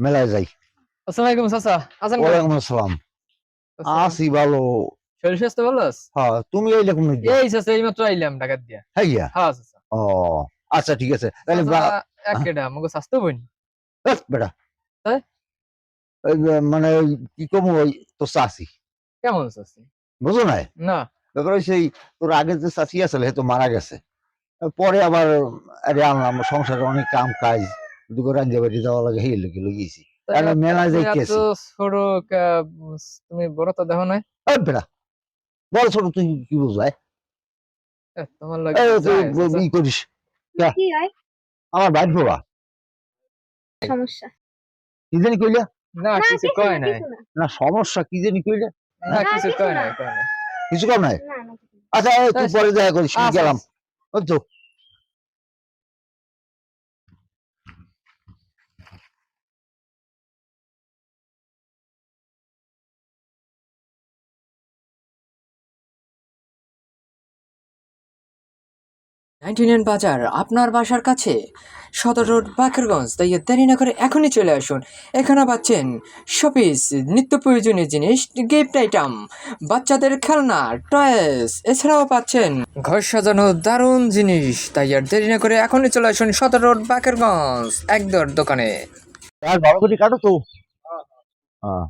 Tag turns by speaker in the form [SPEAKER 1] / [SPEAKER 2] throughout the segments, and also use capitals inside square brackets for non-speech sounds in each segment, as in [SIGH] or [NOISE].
[SPEAKER 1] মেলায় যাই।
[SPEAKER 2] আসসালামু আলাইকুম চাচা। আছেন কেমন?
[SPEAKER 1] ওয়ালাইকুম আসসালাম।
[SPEAKER 2] চাচা,
[SPEAKER 1] ভালো।
[SPEAKER 2] শরীর স্বাস্থ্য ভালো আছে?
[SPEAKER 1] হ্যাঁ তুমি এইরকম নাকি
[SPEAKER 2] এই চাচা এইমাত্র আইলাম দিয়া।
[SPEAKER 1] হ্যাঁ
[SPEAKER 2] হ্যাঁ চাচা।
[SPEAKER 1] ও আচ্ছা ঠিক আছে। তাহলে
[SPEAKER 2] চাচা,
[SPEAKER 1] বা-
[SPEAKER 2] এক কেডা আমাকে স্বাস্থ্য
[SPEAKER 1] বেটা।
[SPEAKER 2] তাই?
[SPEAKER 1] মানে কি কমু ওই তো চাষি
[SPEAKER 2] কেমন চাচি?
[SPEAKER 1] বুঝো না।
[SPEAKER 2] না
[SPEAKER 1] সেই তোর আগে যে চাষি আসলে তো মারা গেছে। পরে আবার আরে সংসারে অনেক কাম কাজ। বাড়ি যাওয়া লাগে লোকে লগিয়েছি মেলায়
[SPEAKER 2] তুমি ছোট বড় তো দেখো নাই?
[SPEAKER 1] বেটা বড় ছোট তুই কি? এ,
[SPEAKER 2] তোমার লাগে যায়,
[SPEAKER 1] করিস
[SPEAKER 3] কি হয়?
[SPEAKER 1] আমার বাইর বাবা
[SPEAKER 3] সমস্যা।
[SPEAKER 1] কি জানি কইলা?
[SPEAKER 2] না কিছু কয় নাই।
[SPEAKER 3] না।
[SPEAKER 1] না সমস্যা কি জানি কইলা?
[SPEAKER 2] না কিছু কয় নাই
[SPEAKER 1] কিছু কম নাই। আচ্ছা তুই
[SPEAKER 2] আচ্ছা,
[SPEAKER 1] পরে দেখা করিস
[SPEAKER 2] আচ্ছা,
[SPEAKER 1] গেলাম। ওই তো।
[SPEAKER 4] নাইনটি বাজার আপনার বাসার কাছে। সদর রোড বাকেরগঞ্জ। তাই দেরি না করে এখনই চলে আসুন। এখানে পাচ্ছেন শপিস নিত্য প্রয়োজনীয় জিনিস গিফট আইটেম বাচ্চাদের খেলনা টয়েস এছাড়াও পাচ্ছেন ঘর সাজানো দারুণ জিনিস। তাই আর দেরি না করে এখনই চলে আসুন সদর রোড বাকেরগঞ্জ একদর দোকানে।
[SPEAKER 1] আর করে কাটো তো। হ্যাঁ।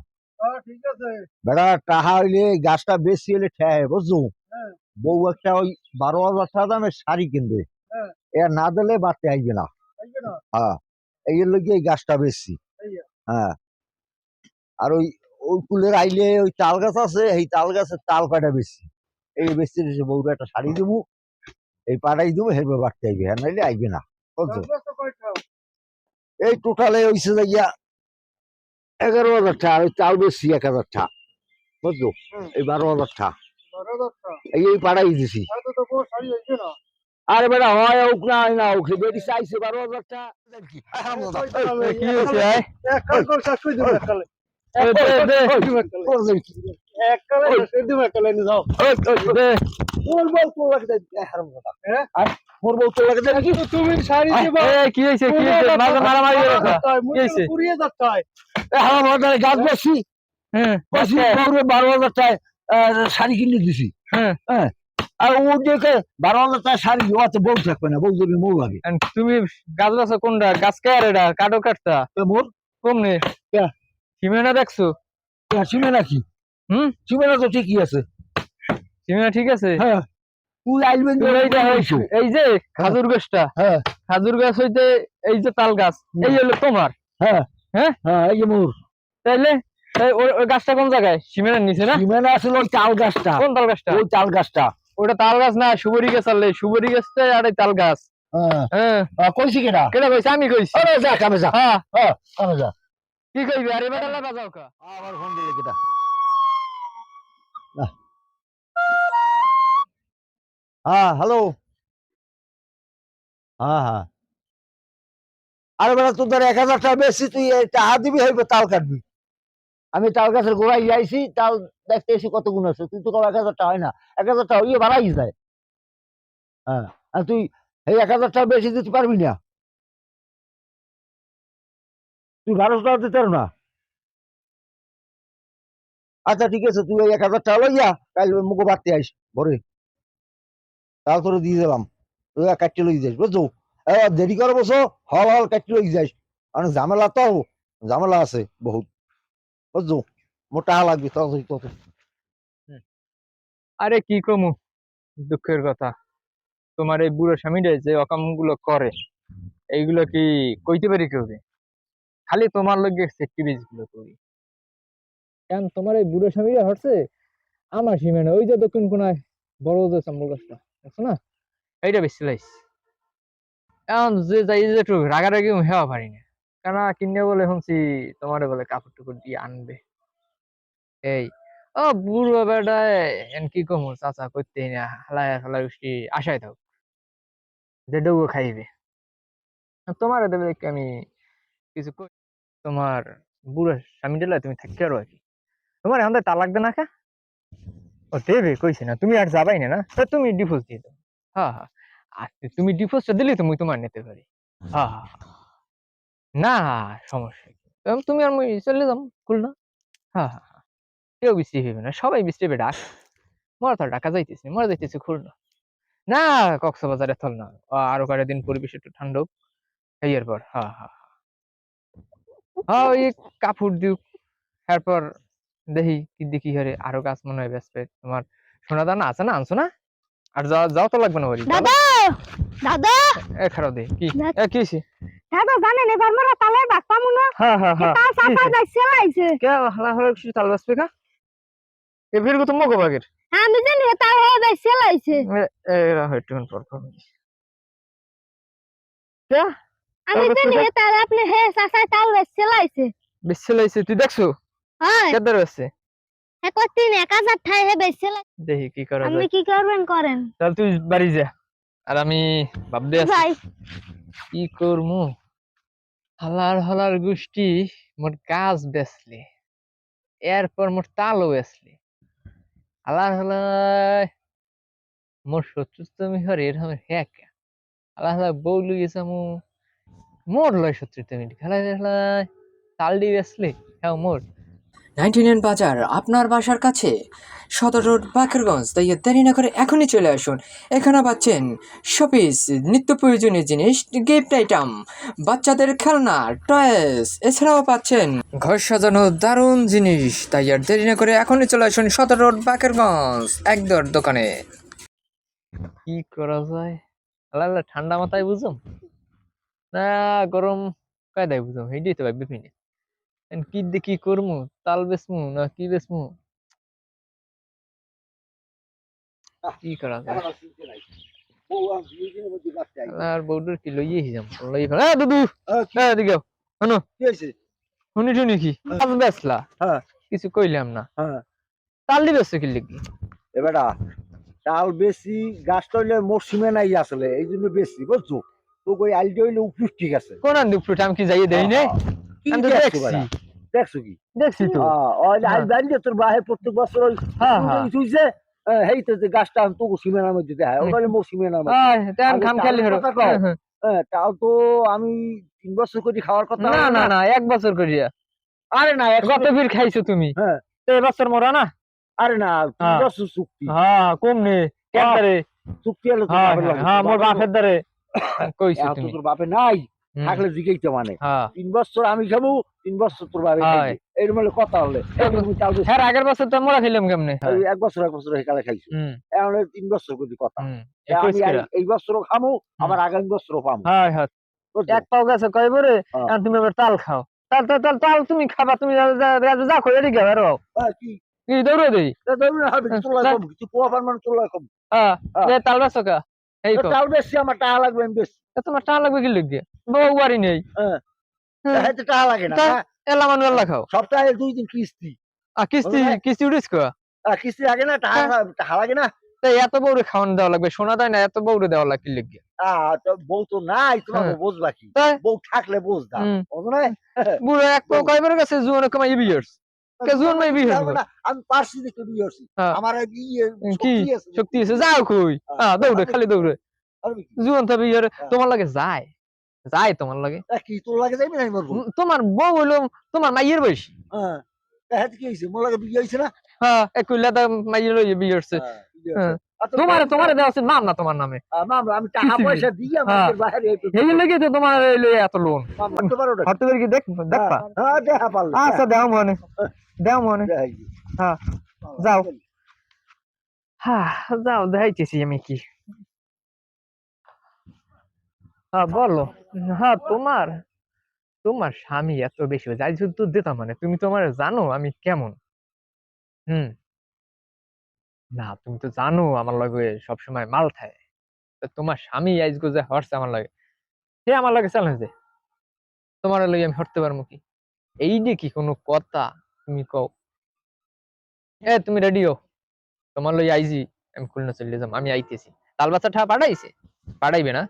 [SPEAKER 1] বেড়া টাহা হইলে গাছটা বেশি হলে ঠেয় বুঝছ? বউ একটা ওই বারো হাজার টাকা দামের শাড়ি কিনবে। এ না দিলে বাড়তে আইবে না। হ্যাঁ এই লোক এই গাছটা বেশি। হ্যাঁ। আর ওই ওই কুলের আইলে ওই তাল গাছ আছে এই তাল গাছের তাল পাটা বেশি। এই বেশি বউর একটা শাড়ি দেবো এই পাটাই দেবো হেরবে বাড়তে আইবে। হ্যাঁ নাইলে আইবে না বুঝছ? এই টোটালে হইছে যে গিয়া এগারো হাজার টাকা ওই তাল বেশি এক হাজার টাকা বুঝছ? এই বারো হাজার টাকা এই পাড়াই দিছি। আরে বেটা হয় হোক না না হোক বেটি চাইছে বারো হাজার টাকা।
[SPEAKER 2] হয়ে।
[SPEAKER 1] বারো হাজার টাকা শাড়ি কিনে দিছি।
[SPEAKER 2] হ্যাঁ।
[SPEAKER 1] হ্যাঁ। আর ও দেখে বারো হাজার টাকা শাড়ি ওতে বউ থাকবে না বউ যদি মৌ লাগে।
[SPEAKER 2] তুমি গাছ গাছ কোনটা? গাছ কার এটা? কাটো কাটতা?
[SPEAKER 1] তো মোর?
[SPEAKER 2] কমনে?
[SPEAKER 1] কে?
[SPEAKER 2] সীমানা দেখছ? হুম?
[SPEAKER 1] তো ঠিকই আছে।
[SPEAKER 2] সীমানা ঠিক আছে?
[SPEAKER 1] হ্যাঁ।
[SPEAKER 2] এই যে খাজুর গাছটা।
[SPEAKER 1] হ্যাঁ।
[SPEAKER 2] খাজুর গাছ হইতে এই যে তাল গাছ এই হলো তোমার।
[SPEAKER 1] হ্যাঁ।
[SPEAKER 2] হ্যাঁ?
[SPEAKER 1] হ্যাঁ এই যে মোর।
[SPEAKER 2] তাইলে ওই গাছটা কোন জায়গায়? সীমানার নিচে না?
[SPEAKER 1] চিমে না আসলে ওই তাল গাছটা।
[SPEAKER 2] কোন তাল গাছটা?
[SPEAKER 1] ওই তাল গাছটা।
[SPEAKER 2] ওটা তাল গাছ না সুবরি গাছ আনলে সুবরি গাছটা আর এই তাল গাছ।
[SPEAKER 1] হ্যাঁ।
[SPEAKER 2] হ্যাঁ।
[SPEAKER 1] কইছি
[SPEAKER 2] কইছে? আমি কইছি।
[SPEAKER 1] আরে যা কামে যা।
[SPEAKER 2] হ্যাঁ।
[SPEAKER 1] হ্যাঁ কামে যা।
[SPEAKER 2] কি কইবি? আরে বেটা বাজাও কা।
[SPEAKER 1] আবার ফোন দিলে হ্যাঁ হ্যালো। হ্যাঁ হ্যাঁ। আরে বেটা তোদের এক হাজার টাকা বেশি তুই টাকা দিবি হইবে তাল কাটবি। আমি তাল গাছের গোড়ায় যাইছি তাল দেখতে এসে কত গুণ আছে। তুই তো এক হাজার টাকা হয় না? এক হাজার টাকা ইয়ে বাড়াই যায়। হ্যাঁ তুই এই এক হাজার টাকা বেশি দিতে পারবি না। তুই বারোশো দিতে না। আচ্ছা ঠিক আছে, তুই এক হাজার টাকা লইয়া কাল মুখো বাড়তে আইস ভরে তাও তোরে দিয়ে দিলাম। তুই কাটতে লই যাইস বুঝছ? দেরি করে বসো, হল হল কাটতে লই যাইস অনেক ঝামেলা তো, ঝামেলা আছে বহুত। বুঝছ? মোর টাকা লাগবে তত তত।
[SPEAKER 2] আরে কি কমু? দুঃখের কথা। তোমার এই বুড়ো স্বামীটা যে অকামগুলো করে এইগুলো কি কইতে পারি কেউ খালি তোমার লগে সেক্টিভিজগুলো করি। কেন তোমার এই বুড়ো স্বামীরা হচ্ছে আমার সীমানা ওই যে দক্ষিণ কোনায় বড় যে চাম্বল গাছটা দেখছ না? এইটা বেশি লাইস। এখন যে যাই যে একটু রাগারাগি হেওয়া পারি না। কেন কিনে বলে শুনছি তোমারে বলে কাপড় টুকুর দিয়ে আনবে। এই ও বুড়ো বেটায় কি কমু চাচা করতেই না হালাই হালাই উষ্টি আশায় থাক যে ডুবো খাইবে। তোমার দেবে আমি কিছু তোমার বুড়ো স্বামী দিলে তুমি থাকতে আর কি? তোমার এখন তো তালাক দে না ও দেবে কইছে না তুমি আর যাবাই না না? তা তুমি ডিভোর্স দিয়ে দাও। হ্যাঁ হ্যাঁ আর তুমি ডিভোর্সটা দিলে তুমি তোমার নিতে পারি। হ্যাঁ, হ্যাঁ। না সমস্যা কি? তুমি আর মুই চলে যাম খুলনা হ্যাঁ হ্যাঁ হ্যাঁ। কেউ বৃষ্টি হইবে না সবাই বৃষ্টি হবে ডাক। মরা তো ডাকা ঢাকা যাইতেছি মরা যাইতেছি খুলনা না। কক্সবাজারে থল না আরও কয়েকটা দিন পরিবেশ একটু ঠান্ডা হোক। এই এরপর হ্যাঁ হ্যাঁ হ্যাঁ। ওই কাপড় দিউক তারপর দেখি কি দেখি হারে আরও গাছ মনে হয় বেসবে তোমার সোনা দানা আছে না আনছো না? আর যাও যাও তো লাগবে না বাড়ি
[SPEAKER 3] দাদা! দাদা!
[SPEAKER 2] এ খারাপ দে কি? এ কি হইছে?
[SPEAKER 3] দাদা জানেন এবার মোরা তালের বাগ পামু না।
[SPEAKER 2] হ্যাঁ হ্যাঁ হ্যাঁ।
[SPEAKER 3] তাল চাপা যাইছে লাইছে
[SPEAKER 2] কে হালা হালা কিছু তাল বাসবে কা এ ফির তো মগো বাগের
[SPEAKER 3] আমি জানি তাল হয়ে যাইছে লাইছে
[SPEAKER 2] এ এরা হয়তো পারফরম্যান্স কে?
[SPEAKER 3] আমি
[SPEAKER 2] তাল
[SPEAKER 3] জানি তাল আপনি হে চাচা তাল
[SPEAKER 2] বেশি তুই দেখছ?
[SPEAKER 3] হয়।
[SPEAKER 2] কেদার আছে
[SPEAKER 3] হে কতদিন এক হাজার ঠাই হে
[SPEAKER 2] দেখি কি করা
[SPEAKER 3] আপনি কি করবেন করেন।
[SPEAKER 2] তাহলে তুই বাড়ি যা। আর আমি ভাবতে আছি
[SPEAKER 3] যাই।
[SPEAKER 2] কি করমু? হালার হালার গোষ্ঠী মোর গাছ বেচলে, এরপর মোর তালও বেচলে। হালার হালায় মোর শত্রু তুমি হরে এর আমার হ্যাক হালা হালা বউ গেছামু মোর লয় শত্রু তুমি খেলায় খেলায় তালডি বেচলে হ্যাঁ মোর।
[SPEAKER 4] নাইনটি নাইন বাজার আপনার বাসার কাছে। সদর রোড, বাকেরগঞ্জ। তাই দেরি না করে এখনই চলে আসুন। এখানে পাচ্ছেন শপিস, নিত্য প্রয়োজনীয় জিনিস, গিফট আইটেম, বাচ্চাদের খেলনা, টয়েস, এছাড়াও পাচ্ছেন ঘর সাজানো দারুণ জিনিস। তাই আর দেরি না করে এখনই চলে আসুন সদর রোড, বাকেরগঞ্জ, একদর দোকানে।
[SPEAKER 2] কি করা যায়? হালা ঠান্ডা মাথায় বুঝুম? না, গরম কায়দায় বুঝুম। এইটাই তো ভাববে কি দিয়ে কি করমু? তাল বেসমু না কি বেসমু কি করা যায়? আর বউডুর কি লইয়ে হিজাম লইয়ে ফেলা এ দুদু! এ এদিকে আও। শোনো। শুনি শুনি কি? আজ বেসলা
[SPEAKER 1] হ্যাঁ।
[SPEAKER 2] কিছু কইলাম না।
[SPEAKER 1] হ্যাঁ।
[SPEAKER 2] তাল দি কি লিখি
[SPEAKER 1] এবারা চাল বেশি গাছটা হইলে মরসুমে নাই আসলে এই জন্য বেশি বুঝছ? তো ওই আইডিয়া হইলে উপযুক্ত ঠিক আছে।
[SPEAKER 2] কোন দুপুর আমি কি যাইয়ে দেই নাই?
[SPEAKER 1] কি
[SPEAKER 2] আমি তো
[SPEAKER 1] দেখছি
[SPEAKER 2] দেখছ।
[SPEAKER 1] কি?
[SPEAKER 2] দেখছি তো।
[SPEAKER 1] ওই। তোর বাহে প্রত্যেক বছর ওই হেই তো যে গাছটা তো সিমেনার মধ্যে দেখায়। ওটা হলে মৌসুমেনার মধ্যে।
[SPEAKER 2] আয় তেন
[SPEAKER 1] আগে
[SPEAKER 2] খাম
[SPEAKER 1] তালের
[SPEAKER 2] খালি হলো।
[SPEAKER 1] কথা কও। তাও তো আমি তিন বছর করে খাওয়ার কথা
[SPEAKER 2] না না না। এক বছর করিয়া
[SPEAKER 1] আরে না এক
[SPEAKER 2] গত ফির খাইছো তুমি?
[SPEAKER 1] হ্যাঁ।
[SPEAKER 2] এবছর মরা না?
[SPEAKER 1] আরে না তিন
[SPEAKER 2] হ্যাঁ।
[SPEAKER 1] বছর চুক্তি।
[SPEAKER 2] হ্যাঁ কম নে।
[SPEAKER 1] চুক্তি হলে
[SPEAKER 2] হ্যাঁ
[SPEAKER 1] বাপের
[SPEAKER 2] মোর দ্বারে [COUGHS] কইছো
[SPEAKER 1] তো
[SPEAKER 2] তুমি।
[SPEAKER 1] তোর বাপে নাই। থাকলে জিজ্ঞেস মানে।
[SPEAKER 2] হ্যাঁ।
[SPEAKER 1] তিন বছর আমি খাব তিন বছর তোর
[SPEAKER 2] হয়।
[SPEAKER 1] খাইবে। এরকম হলে কথা হলে। চাল বেশি-
[SPEAKER 2] হ্যাঁ আগের বছর তো মোরা খেলাম কেমনে?
[SPEAKER 1] এক বছর এক বছর হেকালে খাইছো। এখন তিন বছর করে কথা। এই- এই বছরও খামো আবার আগামী বছরও পামো।
[SPEAKER 2] হ্যাঁ হ্যাঁ। এক পাও গেছে কয় বরে
[SPEAKER 1] হ্যাঁ।
[SPEAKER 2] তুমি এবার তাল খাও। তাল তাল তাল তাল তুমি খাবা তুমি যা কই এদিকে
[SPEAKER 1] হ্যাঁ, কি?
[SPEAKER 2] দৌড়ে দেই?
[SPEAKER 1] না, হবে,
[SPEAKER 2] হ্যাঁ, না।
[SPEAKER 1] কম, কিছু পোয়া পান মানে কম।
[SPEAKER 2] হ্যাঁ
[SPEAKER 1] হ্যাঁ।
[SPEAKER 2] তাল কা? এই
[SPEAKER 1] তো চাল বেশি আমার টাকা লাগবে আমি বেশি
[SPEAKER 2] তোমার টাকা লাগবে কি লিখবে বউ বাড়ি নেই
[SPEAKER 1] হ্যাঁ। টাকা লাগে না?
[SPEAKER 2] এলা এলা খাও
[SPEAKER 1] সপ্তাহে দুই দিন কিস্তি
[SPEAKER 2] আর কিস্তি। কিস্তি উঠিস কো
[SPEAKER 1] কিস্তি লাগে না টাকা লাগে না
[SPEAKER 2] তাই এত বউরে খাওয়ানো দেওয়া লাগবে শোনা যায় না এত বউরে দেওয়া লাগে কি লিখবে
[SPEAKER 1] বউ তো নাই তোমাকে
[SPEAKER 2] হ্যাঁ।
[SPEAKER 1] বুঝবা কি? বউ থাকলে বুঝতাম?
[SPEAKER 2] বুড়ো এক
[SPEAKER 1] বউ।
[SPEAKER 2] কয়বার গেছে জুয়ানে কমাই বিয়ার্স কে জুয়ান মাই বিয়ে
[SPEAKER 1] না, আমি পারছি দেখে বিয়ে
[SPEAKER 2] হ্যাঁ।
[SPEAKER 1] আমার বিয়ে? শক্তি আছে।
[SPEAKER 2] শক্তি আছে যাও কই হ্যাঁ দৌড়ে খালি দৌড়ে? জুয়ান তো
[SPEAKER 1] হ্যাঁ।
[SPEAKER 2] তোমার লাগে যায় যায় তোমার লাগে
[SPEAKER 1] কি তোর লাগে যাইবি না মরবো
[SPEAKER 2] তোমার বউ হইল তোমার মাইয়ের বয়স
[SPEAKER 1] হ্যাঁ কি হইছে মোর লাগে বিয়ে হইছে না
[SPEAKER 2] হ্যাঁ একই লেদা মাইয়ের লইয়ে বিয়ে হচ্ছে
[SPEAKER 1] হ্যাঁ,
[SPEAKER 2] হ্যাঁ।
[SPEAKER 1] তোর
[SPEAKER 2] তোমার তোমার দেওয়া উচিত নাম না তোমার নামে।
[SPEAKER 1] আমি টাকা পয়সা দিয়ে
[SPEAKER 2] হ্যাঁ।
[SPEAKER 1] বাইরে এই
[SPEAKER 2] লেগে তো তোমার এত লোন
[SPEAKER 1] পারো
[SPEAKER 2] দেখ দেখবা?
[SPEAKER 1] হ্যাঁ, হ্যাঁ, দেখা
[SPEAKER 2] আচ্ছা দেও মনে। দেও মনে। হ্যাঁ, যাও। হ্যাঁ যাও দেখাইতেছি আমি কি। হ্যাঁ বলো। হ্যাঁ তোমার তোমার স্বামী এত বেশি যাই শুধু দিতাম মানে তুমি তোমার জানো আমি কেমন। হুম। না, তুমি তো জানো আমার লগে সবসময় মাল থাকে। তোমার স্বামী আইজ যে হরছে আমার লাগে, সে আমার লাগে চ্যালেঞ্জ দে তোমার লগে আমি হরতে পারব কি? এই যে কি কোনো কথা তুমি কও। এ, তুমি রেডি হো তোমার লই আইজি, আমি খুলনা চলে যাম, আমি আইতেছি। তাল বাচ্চা ঠা পাঠাইছে? পাঠাইবে না?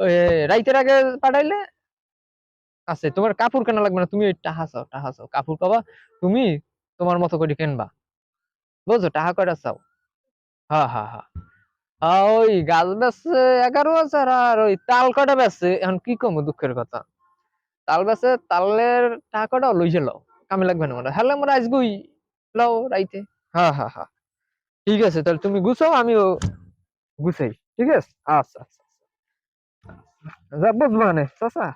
[SPEAKER 2] ওই রাইতের আগে পাঠাইলে? আছে, তোমার কাপড় কেনা লাগবে না, তুমি টাহা চাও টাহা চাও। কাপড় পাবা, তুমি তোমার মতো করে কিনবা। বুঝছ? টাহা কয়টা চাও? হ্যাঁ হ্যাঁ হ্যাঁ, ওই গাছ বেচছে এগারো হাজার আর ওই তাল কয়টা বেচছে? এখন কি কম দুঃখের কথা? তাল বেচে তালের টাকাটা লই যাও কামে লাগবে না মোরা হ্যালে মোরা আজগুই লও রাইতে। হ্যাঁ হ্যাঁ হ্যাঁ ঠিক আছে তাহলে তুমি গুছাও আমিও গুছাই। ঠিক আছে? আচ্ছা আচ্ছা আচ্ছা। যা বুঝবা না চাচা।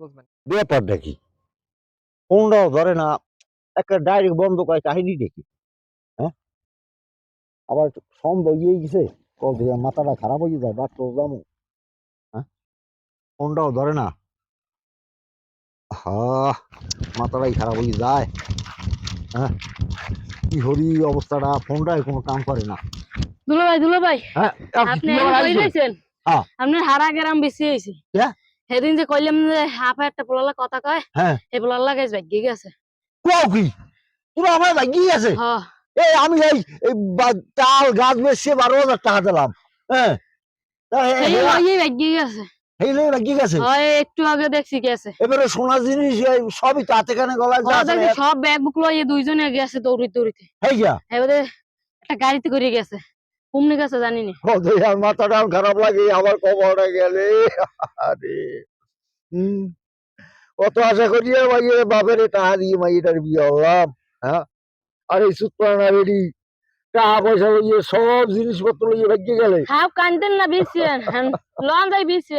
[SPEAKER 2] বুঝবা
[SPEAKER 1] ব্যাপারটা কি? ফোনটাও ধরে না একটা ডাইরেক্ট বন্ধ করে কাহিনী দেখি আবার সম্ভব ইয়ে গেছে? কল থেকে মাথাটা খারাপ হয়ে যায় বাট প্রোগ্রামও হ্যাঁ? ফোনটাও ধরে না। হা মাথাটাই খারাপ হয়ে যায়। হ্যাঁ? কি হরি অবস্থাটা? ফোনটাই কোনো কাম করে না।
[SPEAKER 3] দুলো ভাই দুলো ভাই
[SPEAKER 1] হ্যাঁ
[SPEAKER 3] আপনি
[SPEAKER 1] হ্যাঁ।
[SPEAKER 3] আপনি হারা গ্রাম বেশি হয়েছে সেদিন যে কইলাম যে হাফ একটা পোলালা কথা কয়
[SPEAKER 1] হ্যাঁ।
[SPEAKER 3] এই পোলালা গাছ ভাগ্যে গেছে।
[SPEAKER 1] কোয়াও কি? পুরো আমার ভাগ্যি আছে।
[SPEAKER 3] হ।
[SPEAKER 1] এই আমি এই তাল গাছ বেচছে বারো হাজার টাকা দিলাম। হ্যাঁ?
[SPEAKER 3] হয় একটু আগে দেখছি গেছে।
[SPEAKER 1] এবারে সোনার জিনিস সবই তাতে কানে গলায়
[SPEAKER 3] সব লইয়ে দুইজনে গেছে দৌড়িতে এবারে একটা গাড়িতে করে গেছে। কুমনি গেছে জানি না
[SPEAKER 1] ও মাথাটা খারাপ লাগে গেলে। আরে। হুম। কত আশা করি বাপের টাকা দিয়ে মাইয়েটার বিয়ে হলাম হ্যাঁ? আরে সুতরাং রেডি। টাকা পয়সা লইয়ে সব জিনিসপত্র লইয়ে ভাগ্যে গেলে।
[SPEAKER 3] হাফ কানতেন না বিছি লন যাই বিছি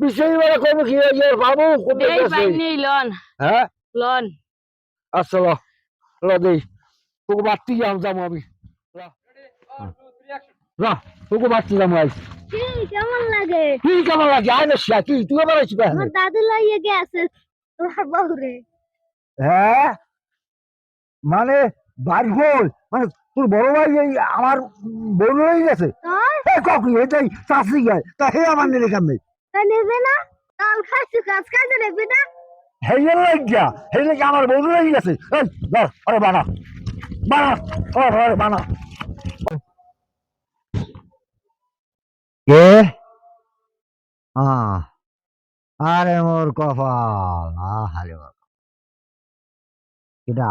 [SPEAKER 1] বিষয় বেলা কবে কি হয়ে বাবু কোথায়
[SPEAKER 3] এই? নেই? লন।
[SPEAKER 1] হ্যাঁ?
[SPEAKER 3] লন।
[SPEAKER 1] আচ্ছা ল। ল দেই। তোকে বাড়তি যাম যাব আমি। তোকে বাড়তি যাব আজ
[SPEAKER 3] কেমন লাগে?
[SPEAKER 1] কি কেমন লাগে? আয় না শিয়া কি? তুই আবার
[SPEAKER 3] আমার দাদু লইয়ে গেছে তোমার বউরে।
[SPEAKER 1] হ্যাঁ? মানে বাড়ি গোল মানে তোর বড় ভাই এই আমার বউ হয়ে গেছে? কাকু এটাই চাষি গায় তা হে আমার নেলে কামে
[SPEAKER 3] তাই নেবে না? তাল খাইছি কাজ খাইতে নেবে না?
[SPEAKER 1] হে লাগিয়া হে লাগে আমার বউ হয়ে গেছে। এই ধর আরে বানা। বানা আরে আরে বানা। কে? আরে মোর কপাল। আরে বাবা। কিটা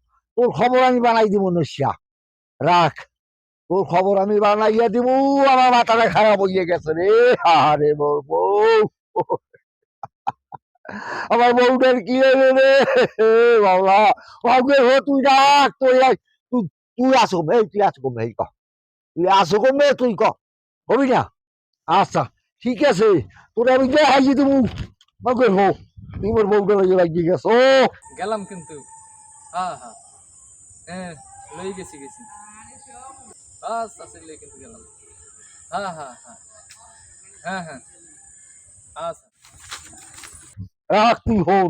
[SPEAKER 1] তোর খবর আমি বানাই দিব নস্যা। রাখ। তোর খবর আমি বানাইয়া দিব আমার মাথাটা খারাপ হইয়া গেছে রে। আরে বউ আমার বউটার কি হলো রে? বাবা, বাবুকে হো তুই রাখ, তুই। তুই তুই আসো এই, তুই আসো এই ক তুই আসো কমে তুই ক হবি না? আচ্ছা ঠিক আছে। তোর আমি যে হাইয়ে দেবো বাবুকে হো তুই মোর বউটা লাগিয়ে গেছ।
[SPEAKER 2] গেলাম কিন্তু। হ্যাঁ হ্যাঁ। হ্যাঁ লই গেছি গেছি বাস আসলে কিন্তু গেলাম হ্যাঁ হ্যাঁ হ্যাঁ হ্যাঁ হ্যাঁ আচ্ছা
[SPEAKER 1] রাখ তুই হন